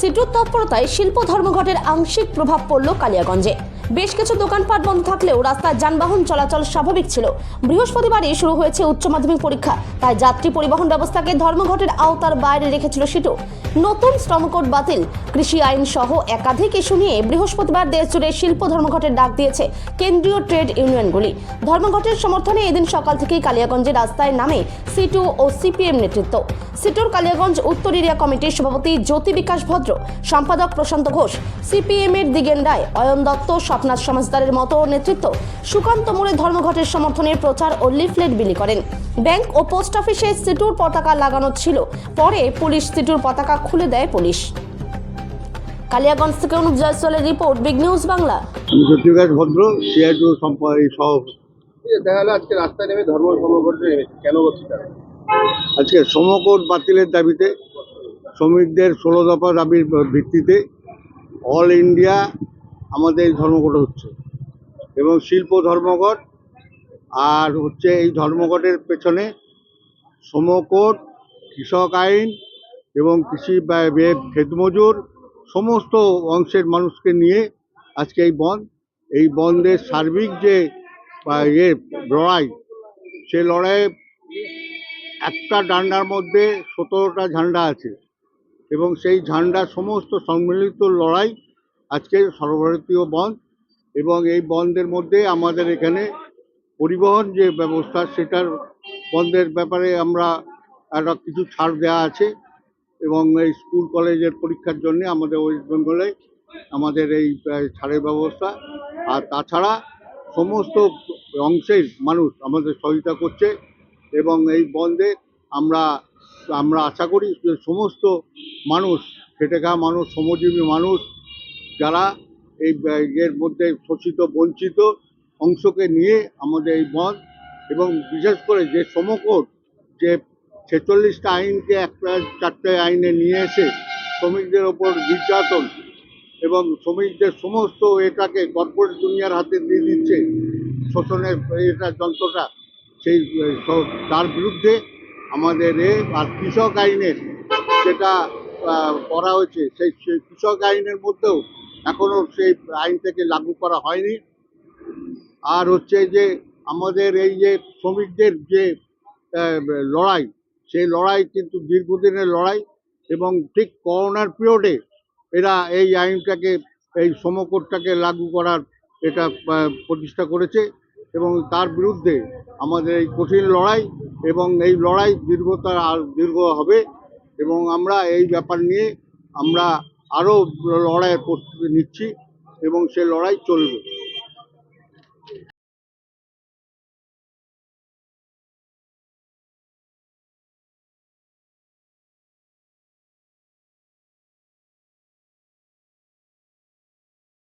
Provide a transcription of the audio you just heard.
সিটুর তৎপরতায় শিল্প ধর্মঘটের আংশিক প্রভাব পড়ল কালিয়াগঞ্জে। বেশ কিছু দোকানপাট বন্ধ থাকলেও রাস্তায় যানবাহন চলাচল স্বাভাবিক ছিল। বৃহস্পতিবারই শুরু হয়েছে উচ্চ মাধ্যমিক পরীক্ষা। তাই যাত্রী পরিবহন ব্যবস্থাকে ধর্মঘটের আওতার বাইরে রেখেছিল সিটু। নতুন শ্রমকোড বাতিল। কৃষি আইন সহ একাধিক ইস্যু নিয়ে বৃহস্পতিবার দেশ জুড়ে শিল্প ধর্মঘটের ডাক দিয়েছে কেন্দ্রীয় ট্রেড ইউনিয়নগুলি। ধর্মঘটের সমর্থনে এদিন সকাল থেকেই কালিয়াগঞ্জে রাস্তায় নামে সিটু ও সিপিএম নেতৃত্ব। সিটুর কালিয়াগঞ্জ উত্তর এরিয়া কমিটির সভাপতি জ্যোতি বিকাশ ভদ্র, সম্পাদক প্রশান্ত ঘোষ সিপিএম এর দিগেন রায়, অয়ন দত্ত স্বপ্নাথ সমাজদারের মতো নেতৃত্ব সুকান্ত মোড়ে ধর্মঘটের সমর্থনের প্রচার ও লিফলেট বিলি করেন। ব্যাংক ও পোস্ট অফিসে সিটুর পতাকা লাগানো ছিল। পরে পুলিশ সিটুর পতাকা খুলে দেয় পুলিশ। কালিয়াগঞ্জ থেকে অনুপ জয়সওয়ালের রিপোর্ট বিগ নিউজ বাংলা। জ্যোতির্গাস ভদ্র সিআইটু সম্পাদক সহ দেখা গেলো আজকে রাস্তায় নেমে ধর্ম ধর্মঘটে নেমেছে। কেন করছি আজকে সমকোট বাতিলের দাবিতে শ্রমিকদের ষোলো দফা দাবির ভিত্তিতে অল ইন্ডিয়া আমাদের এই ধর্মঘট হচ্ছে। এবং শিল্প ধর্মঘট আর হচ্ছে এই ধর্মঘটের পেছনে সমকোট, কৃষক আইন এবং কৃষি ক্ষেতমজুর সমস্ত অংশের মানুষকে নিয়ে আজকে এই বন্ধ এই বন্ধের সার্বিক যে ইয়ে লড়াই, সে লড়াইয়ে একটা ডান্ডার মধ্যে সতেরোটা ঝান্ডা আছে। এবং সেই ঝান্ডা সমস্ত সম্মিলিত লড়াই আজকে সর্বভারতীয় বন্ধ এবং এই বন্ধের মধ্যে আমাদের এখানে পরিবহন যে ব্যবস্থা, সেটার বন্ধের ব্যাপারে আমরা একটা কিছু ছাড় দেওয়া আছে এবং এই স্কুল, কলেজের পরীক্ষার জন্য আমাদের ওয়েস্ট বেঙ্গলে আমাদের এই ছাড়ের ব্যবস্থা। আর তাছাড়া সমস্ত অংশের মানুষ আমাদের সহযোগিতা করছে এবং এই বন্ধে আমরা আমরা আশা করি যে সমস্ত মানুষ খেটে খাওয়া মানুষ, শ্রমজীবী মানুষ যারা এই এর মধ্যে শোষিত, বঞ্চিত অংশকে নিয়ে আমাদের এই বন্ধ এবং বিশেষ করে যে সমকোট যে ছেচল্লিশটা আইনকে একটা চারটে আইনে নিয়ে এসে শ্রমিকদের ওপর নির্যাতন এবং শ্রমিকদের সমস্ত এটাকে কর্পোরেট দুনিয়ার হাতে দিয়ে দিচ্ছে শোষণের এটা যন্ত্রটা, সেই, তার বিরুদ্ধে আমাদের এ আর কৃষক আইনের যেটা করা হয়েছে সেই কৃষক আইনের মধ্যেও এখনও সেই আইনটাকে লাগু করা হয়নি। আর হচ্ছে যে আমাদের এই যে শ্রমিকদের যে লড়াই, সেই লড়াই কিন্তু দীর্ঘদিনের লড়াই এবং ঠিক করোনার পিরিয়ডে এরা এই আইনটাকে, এই সমকোটটাকে লাগু করার এটা প্রতিষ্ঠা করেছে এবং তার বিরুদ্ধে আমাদের এই কঠিন লড়াই এবং এই লড়াই দীর্ঘতা আর দীর্ঘ হবে এবং আমরা এই ব্যাপার নিয়ে আমরা আরও লড়াইয়ের প্রস্তুতি নিচ্ছি এবং সে লড়াই চলবে।